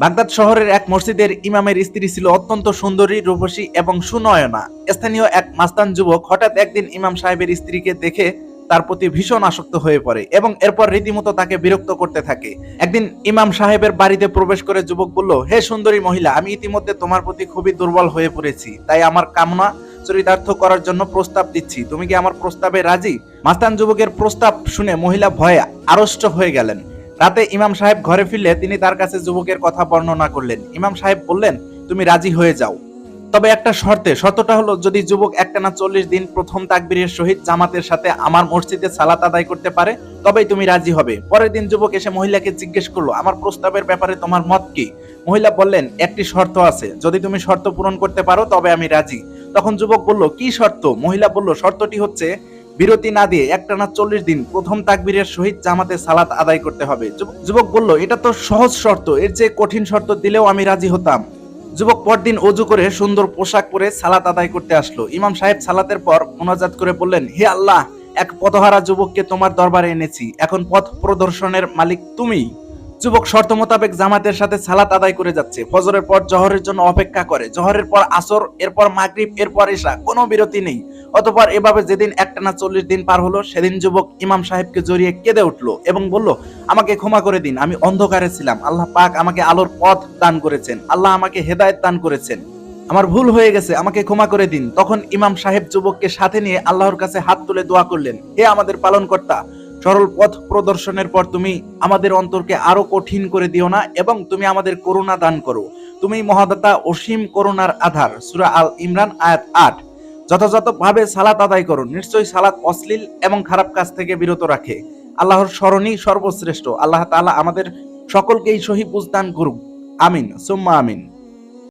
Baghdad শহরের এক মসজিদের ইমামের স্ত্রী ছিল অত্যন্ত সুন্দরী, রূপসী এবং সুনয়না। স্থানীয় এক মাস্তান যুবক হঠাৎ একদিন ইমাম সাহেবের স্ত্রীকে দেখে তার প্রতি ভীষণ আসক্ত হয়ে পড়ে এবং এরপর রীতিমতো তাকে বিরক্ত করতে থাকে। একদিন ইমাম সাহেবের বাড়িতে প্রবেশ করে যুবক বলল, হে সুন্দরী মহিলা, আমি ইতিমধ্যে তোমার প্রতি খুবই দুর্বল হয়ে পড়েছি। তাই আমার কামনা চরিতার্থ করার জন্য প্রস্তাব দিচ্ছি। তুমি কি আমার প্রস্তাবে রাজি? মাস্তান যুবকের প্রস্তাব শুনে মহিলা ভয়ে আড়ষ্ট হয়ে গেলেন। রাতে ইমাম সাহেব ঘরে ফিরলে তিনি তার কাছে যুবকের কথা বর্ণনা করলেন। ইমাম সাহেব বললেন, তুমি রাজি হয়ে যাও। তবে একটা শর্তে, শর্তটা হলো যদি যুবক একটানা চল্লিশ দিন প্রথম তাকবীরের সহিত জামাতের সাথে আমার মসজিদে সালাত আদায় করতে পারে, তবেই তুমি রাজি হবে। পরের দিন যুবক এসে মহিলাকে জিজ্ঞেস করল, আমার প্রস্তাবের ব্যাপারে তোমার মত কি? মহিলা বললেন, একটি শর্ত আছে। যদি তুমি শর্ত পূরণ করতে পারো, তবে আমি রাজি। তখন যুবক বলল, কি শর্ত? মহিলা বলল, শর্তটি হচ্ছে বিরতি না দিয়ে একটানা চল্লিশ দিন প্রথম তাকবীরের সহিত জামাতে সালাত আদায় করতে হবে। যুবক- বলল, এটা তো সহজ শর্ত, এর চেয়ে কঠিন শর্ত দিলেও আমি রাজি হতাম। যুবক পরদিন অজু করে সুন্দর পোশাক পরে সালাত আদায় করতে আসলো। ইমাম সাহেব সালাতের পর মোনাজাত করে বললেন, হে আল্লাহ, এক পথহারা যুবককে তোমার দরবারে এনেছি। এখন পথ প্রদর্শনের মালিক তুমিই যুবক শর্ত মোতাবেক জামাতের সাথে সালাত আদায় করে যাচ্ছে। ফজরের পর জহরের জন্য অপেক্ষা করে। জহরের পর আসর, এরপর মাগরিব, এরপর এশা কোনো বিরতি নেই। অতপর এভাবে যেদিন একটানা চল্লিশ দিন পার হলো, সেদিন যুবক ইমাম সাহেবকে জড়িয়ে কেঁদে উঠল এবং বলল, আমাকে ক্ষমা করে দিন, আমি অন্ধকারে ছিলাম। আল্লাহ পাক আমাকে আলোর পথ দান করেছেন। আল্লাহ আমাকে হেদায়েত দান করেছেন। আমার ভুল হয়ে গেছে, আমাকে ক্ষমা করে দিন। তখন ইমাম সাহেব যুবককে সাথে নিয়ে আল্লাহর কাছে হাত তুলে দোয়া করলেন, হে আমাদের পালনকর্তা সরল পথ প্রদর্শনের পর তুমি আমাদের অন্তরকে আরও কঠিন করে দিও না এবং তুমি আমাদের করুণা দান করো। তুমি মহাদাতা অসীম করুণার আধার। সুরা আল ইমরান, আয়াত আট। যথাযথভাবে সালাত আদায় করো। নিশ্চয়ই সালাত অশ্লীল এবং খারাপ কাজ থেকে বিরত রাখে। আল্লাহর স্মরণই সর্বশ্রেষ্ঠ। আল্লাহ তালা আমাদের সকলকেই সহি বুঝদান করুক। আমিন। সুম্মা আমিন।